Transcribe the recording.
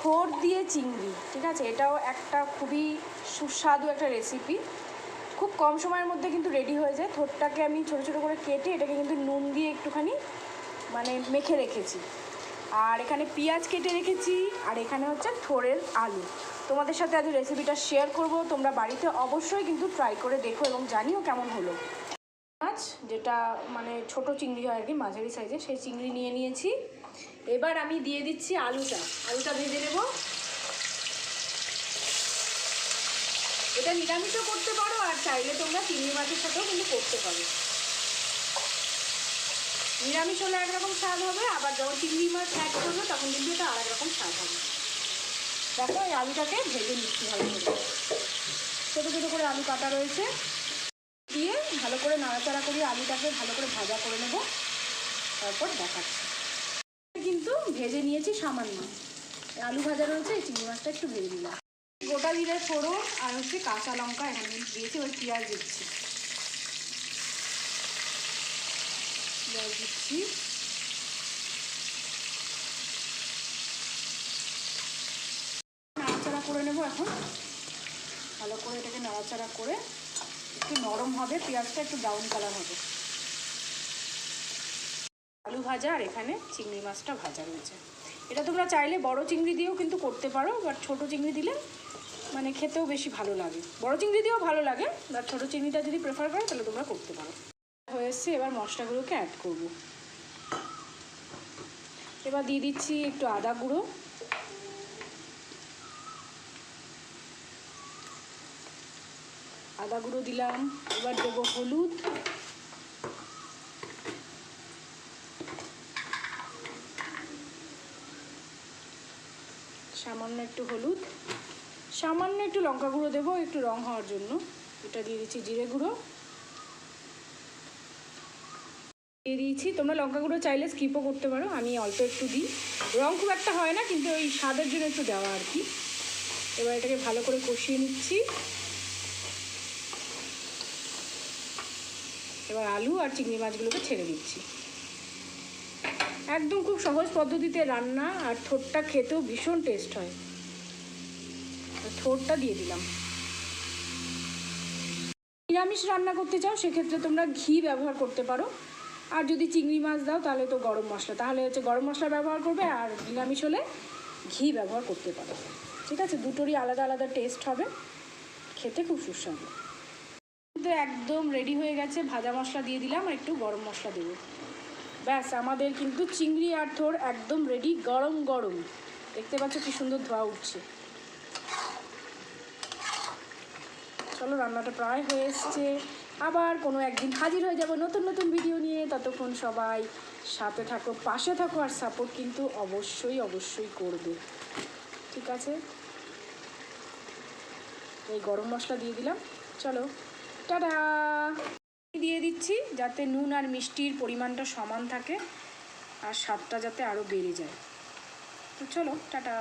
থোর দিয়ে চিংড়ি, ঠিক আছে? এটাও একটা খুবই সুস্বাদু একটা রেসিপি খুব কম সময়ের মধ্যে কিন্তু রেডি হয়ে যায়। থোরটাকে আমি ছোটো ছোটো করে কেটে এটাকে কিন্তু নুন দিয়ে একটুখানি মানে মেখে রেখেছি। আর এখানে পেঁয়াজ কেটে রেখেছি, আর এখানে হচ্ছে থোরের আলু। তোমাদের সাথে আজ রেসিপিটা শেয়ার করব, তোমরা বাড়িতে অবশ্যই কিন্তু ট্রাই করে দেখো এবং জানিও কেমন হলো। মাছ যেটা মানে ছোট চিংড়ি হয় আর কি, মাঝারি সাইজে সেই চিংড়ি নিয়ে নিয়েছি। এবার আমি দিয়ে দিচ্ছি আলুটা। আলুটা ভেজে নেব। এটা নিরামিষও করতে পারো, আর চাইলে তোমরা চিংড়ি মাছের সাথেও কিন্তু করতে পারো। নিরামিষ হলে একরকম স্বাদ হবে, আবার যখন চিংড়ি মাছ অ্যাড করবে, তখন কিন্তু এটা আরেক রকম স্বাদ হবে। দেখো, এই আলুটাকে ভেজে নিচ্ছি ভালো করে। ছোটো ছোটো করে আলু কাটা রয়েছে। দিয়ে ভালো করে নাড়াচাড়া করিয়ে আলুটাকে ভালো করে ভাজা করে নেব। তারপর দেখাচ্ছি। ভেজে নিয়েছি সামান্য। আলু ভাজা রয়েছে চিংড়ি মাছটা একটু ভেজে দিলাম গোটা জিরে ফোড়ন আর হচ্ছে কাঁচা লঙ্কা এখানে দিয়েছি, ওই পেঁয়াজ দিচ্ছি। পেঁয়াজ দিচ্ছি। নাড়াচাড়া করে নেব এখন। ভালো করে এটাকে নাড়াচাড়া করে, একটু নরম হবে, পেঁয়াজটা একটু ব্রাউন কালার হবে। আলু ভাজা আর এখানে চিংড়ি মাছটা ভাজা রয়েছে। এটা তোমরা চাইলে বড় চিংড়ি দিয়েও কিন্তু করতে পারো বাট ছোট চিংড়ি দিলে মানে খেতেও বেশি ভালো লাগে। বড় চিংড়ি দিয়েও ভালো লাগে বাট ছোটো চিংড়িটা যদি প্রেফার করো, তাহলে তোমরা করতে পারো। হয়ে এসছে, এবার মশলাগুলোকে অ্যাড করব। এবার দিয়ে দিচ্ছি একটু আদা গুঁড়ো। আদা গুঁড়ো দিলাম, এবার দেবো হলুদ। সামান্য একটু হলুদ, সামান্য একটু লঙ্কা গুঁড়ো দেবো, একটু রং হওয়ার জন্য। এটা দিয়ে দিচ্ছি জিরে গুঁড়ো। দিয়ে দিয়েছি, তোমরা লঙ্কা গুঁড়ো চাইলে স্কিপও করতে পারো, আমি অল্প একটু দিই। রং খুব একটা হয় না, কিন্তু ওই স্বাদের জন্য একটু দেওয়া আর কি। এবার এটাকে ভালো করে কষিয়ে নিচ্ছি। এবার আলু আর চিংড়ি মাছগুলোকে ছেড়ে দিচ্ছি। একদম খুব সহজ পদ্ধতিতে রান্না আর থোরটা খেতেও ভীষণ টেস্ট হয়। থোরটা দিয়ে দিলাম। নিরামিষ রান্না করতে চাও, সেক্ষেত্রে তোমরা ঘি ব্যবহার করতে পারো। আর যদি চিংড়ি মাছ দাও, তাহলে তো গরম মশলা। তাহলে হচ্ছে গরম মশলা ব্যবহার করবে আর নিরামিষ হলে ঘি ব্যবহার করতে পারো। ঠিক আছে? দুটোরই আলাদা আলাদা টেস্ট হবে। খেতে খুব সুস্বাদু। একদম রেডি হয়ে গেছে। ভাজা মশলা দিয়ে দিলাম আর একটু গরম মশলা দেবো। ব্যাস, আমাদের কিন্তু চিংড়ি আর থোর একদম রেডি গরম গরম। দেখতে পাচ্ছ কি সুন্দর ধোয়া উঠছে। চলো, রান্নাটা প্রায় হয়ে এসছে। আবার কোনো একদিন হাজির হয়ে যাব নতুন নতুন ভিডিও নিয়ে। ততক্ষণ সবাই সাথে থাকো, পাশে থাকো আর সাপোর্ট কিন্তু অবশ্যই অবশ্যই করবে। ঠিক আছে? এই গরম মশলা দিয়ে দিলাম। চলো, টাটা! দিচ্ছি যাতে নুন আর মিষ্টির পরিমাণটা সমান থাকে আর স্বাদটা যাতে আরও বেড়ে যায়। তো চলো, টাটা।